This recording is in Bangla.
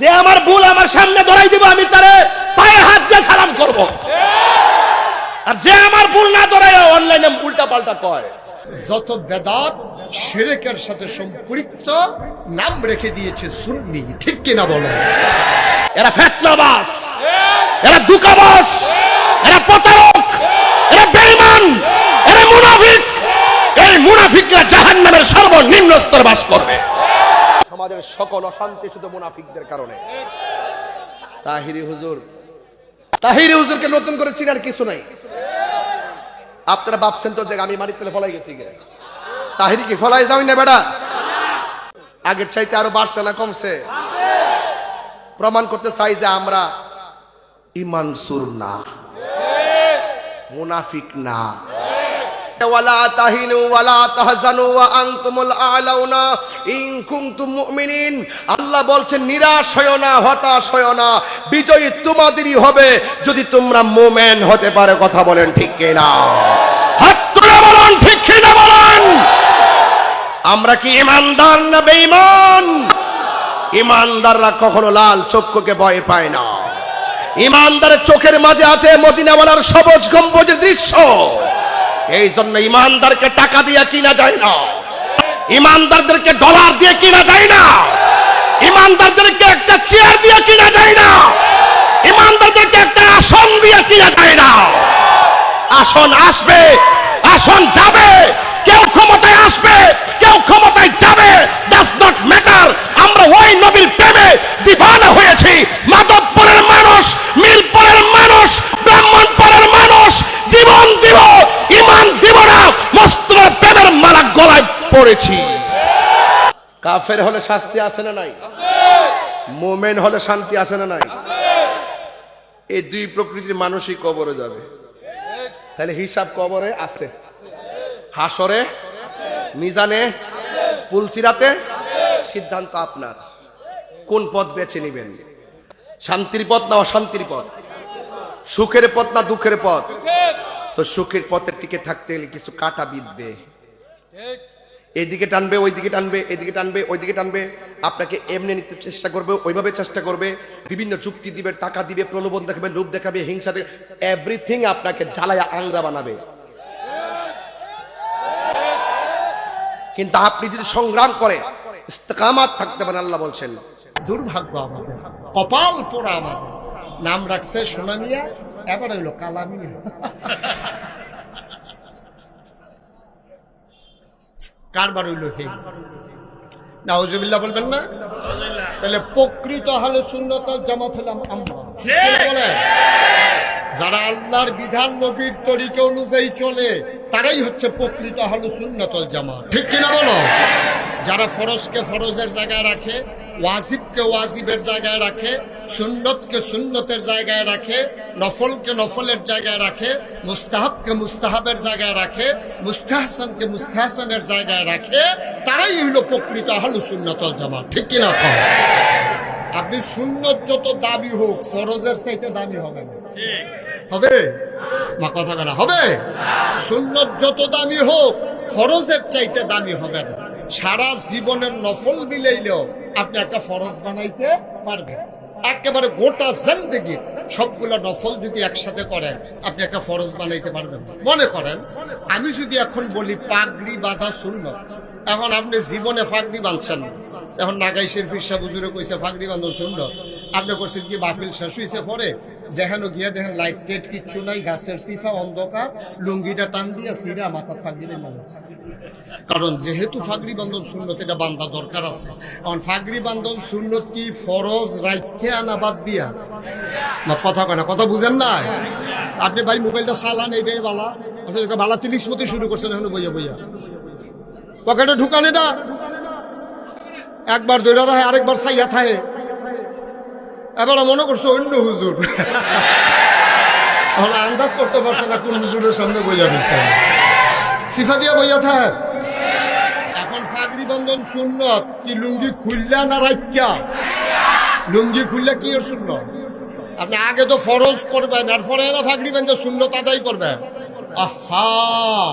যে আমার ভুল আমার সামনে ধরাই দিব আমি তারে পায়ে হাত দিয়ে সালাম করব। আর যে আমার ভুল না ধরাই অনলাইনে উল্টা পাল্টা কয়। যত বেদাত শিরেকের সাথে সম্পৃক্ত নাম রেখে দিয়েছে সুন্নি। ঠিক কিনা বলো? এরা ফেতনাবাস এরা দুকাবাস এরা প্রতারক এরা বেঈমান এরা মুনাফিক। এই মুনাফিকরা জাহান্নামের সর্বনিম্ন স্তর বাস করবে। সমাজের সকল অশান্তি শুধু মুনাফিকদের কারণে। তাহিরি হুজুর, তাহিরি হুজুরকে নতুন করে চিনার কিছু নাই। আপনারা ভাবছেন তো যে আমি মাটির তেলে ফলাই গেছি গে তাহিরি কি ফলাই যাওই না বেটা? আগের চাইতে আরও বাড়ছে না কমছে। প্রমাণ করতে চাই যে আমরা ইমানসুর না, মুনাফিক না। ইন কুনতুম আল্লাহ বলছেন, নিরাশ হয়ো না, হতাশ হয়ো না, বিজয়ী তোমাদেরই হবে যদি তোমরা মুমিন হতে পারে, কথা বলেন ঠিক কিনা? হাত তুলে বলেন, ঠিক কিনা বলেন? আমরা কি ইমানদার না বেঈমান? ইমানদাররা কখনো লাল চক্ষুকে ভয় পায় না। ইমানদারের চোখের মাঝে আছে মদিনাওয়ালার সবজ গম্বুজের দৃশ্য। এই জন্য ইমানদারকে টাকা দিয়ে কিনা যায় না। ইমানদারদেরকে ডলার দিয়ে কিনা যায় না। ইমানদারদেরকে একটা চেয়ার দিয়ে কিনা যায় না। ইমানদারদেরকে একটা আসন দিয়ে কিনা যায় না। আসন আসবে, আসন যাবে। কেউ ক্ষমতায় আসবে, কেউ ক্ষমতায় যাবে ডাস নট ম্যাটার আমরা ওই নবীর প্রেমে দিবানা হয়েছি মাধবপুরের মানুষ মিরপুরের মানুষ ব্রাহ্মণপুরের মানুষ জীবন দিব ইমান দিব না মস্ত প্রেমের মালা পড়েছি কাফের হলে শাস্তি আছে না নাই? মোমেন হলে শান্তি আছে না নাই? এই দুই প্রকৃতির মানুষই কবরে যাবে। তাহলে হিসাব কবরে আছে। হাসরে মিজানে? পুলসিরাতে? সিদ্ধান্ত আপনার। কোন পথ বেছে নেবেন? শান্তির পথ না অশান্তির পথ? সুখের পথ না দুঃখের পথ? তো সুখের পথের টিকে থাকতে গেলে কিছু কাটা বিঁধবে। এইদিকে টানবে, ওইদিকে টানবে, এদিকে টানবে, ওইদিকে টানবে। আপনাকে এমনি নিতে চেষ্টা করবে, ওইভাবে চেষ্টা করবে। বিভিন্ন চুক্তি দিবে, টাকা দিবে, প্রলোভন দেখাবে, লোভ দেখাবে, হিংসা দেখাবে এভরিথিং আপনাকে জ্বালায়া, আংরা বানাবে। কিন্তু আপনি যদি সংগ্রাম করে, ইস্তেকামাত থাকতে পারেন, আল্লাহ বলছেন। দুর্ভাগ্য আমাদের, কপাল পোড়া আমাদের। নাম রাখছে সোনামিয়া এবার হইল কালামিয়া কারবার হইল হে? নাউজুবিল্লাহ বলবেন না? তাহলে প্রকৃত হালে শূন্যতাল জামাত হলাম আমরা। বলে? যারা আল্লাহর বিধান নবীর তরিকা অনুযায়ী চলে তারাই হচ্ছে প্রকৃত হালে সুন্নতল জামাত। ঠিক কিনা বলো? যারা ফরজকে ফরজের জায়গায় রাখে ওয়াজিবকে ওয়াজিবের জায়গায় রাখে সুন্নতকে সুন্নতের জায়গায় রাখে, নফলকে নফলের জায়গায় রাখে, মুস্তাহাবকে মুস্তাহাবের জায়গায় রাখে, মুস্তাহসানকে মুস্তাহসানের জায়গায় রাখে, তারাই হইল প্রকৃত আহলু সুন্নতল জামাত। ঠিক কিনা কম আপনি সুন্নত যত দাবি হোক, ফরজের চাইতে দামি হবে না। হবে? মা কথা বলা হবে? সুন্নত যত দামি হোক, ফরজের চাইতে দামি হবে না। সারা জীবনের নফল মিলাইলেও আপনি একটা ফরজ বানাইতে পারবেন। একেবারে গোটা জিন্দেগি সবগুলো নফল যদি একসাথে করেন, আপনি একটা ফরজ বানাইতে পারবেন মনে করেন, আমি যদি এখন বলি পাগড়ি বাঁধা শূন্য এখন আপনি জীবনে ফাগড়ি বাঁধছেন এখন নাগাইশের ফিরসা বুজুরে কইছে ফাগড়ি বাঁধা শূন্য আপনি করছেন কি, বাফিল শেষ হয়েছে পরে যেখানে গিয়া দেখেন লাইট টেট কিচ্ছু নাই, গাছের সিফা, অন্ধকার, লুঙ্গিটা টান দিয়া সিরা মাথা ফাগড়ি মানুষ। কারণ যেহেতু ফাগড়ি বান্ধব শূন্যত এটা বান্ধা দরকার আছে। কারণ ফাগড়ি বান্ধব শূন্যত কি ফরজ, রাইখে আনা বাদ দিয়া? কথা কয় না, কথা বুঝেন না আপনি ভাই মোবাইলটা চালান, এইটাই বালা। আপনি বালা তিরিশ মতো শুরু করছেন এখন বইয়া বইয়া। পকেটে ঢুকান এটা। একবার দৈরা রাখে আরেকবার সাইয়া থাকে। এবার মনে করছে অন্য হুজুর। তাহলে আন্দাজ করতে পারছে না কোন হুজুরের সামনে বইয়া রয়েছে সিফা দিয়া বইয়া থাক। এখন ফাগরি বন্ধন সুন্নত, কি লুঙ্গি খুললা না রাইকা লুঙ্গি খুললে কি এর সুন্নত? আপনি আগে তো ফরজ করবেন, আর পরে ফাগরি বন্ধন সুন্নত তাদাই করবেন। আহা!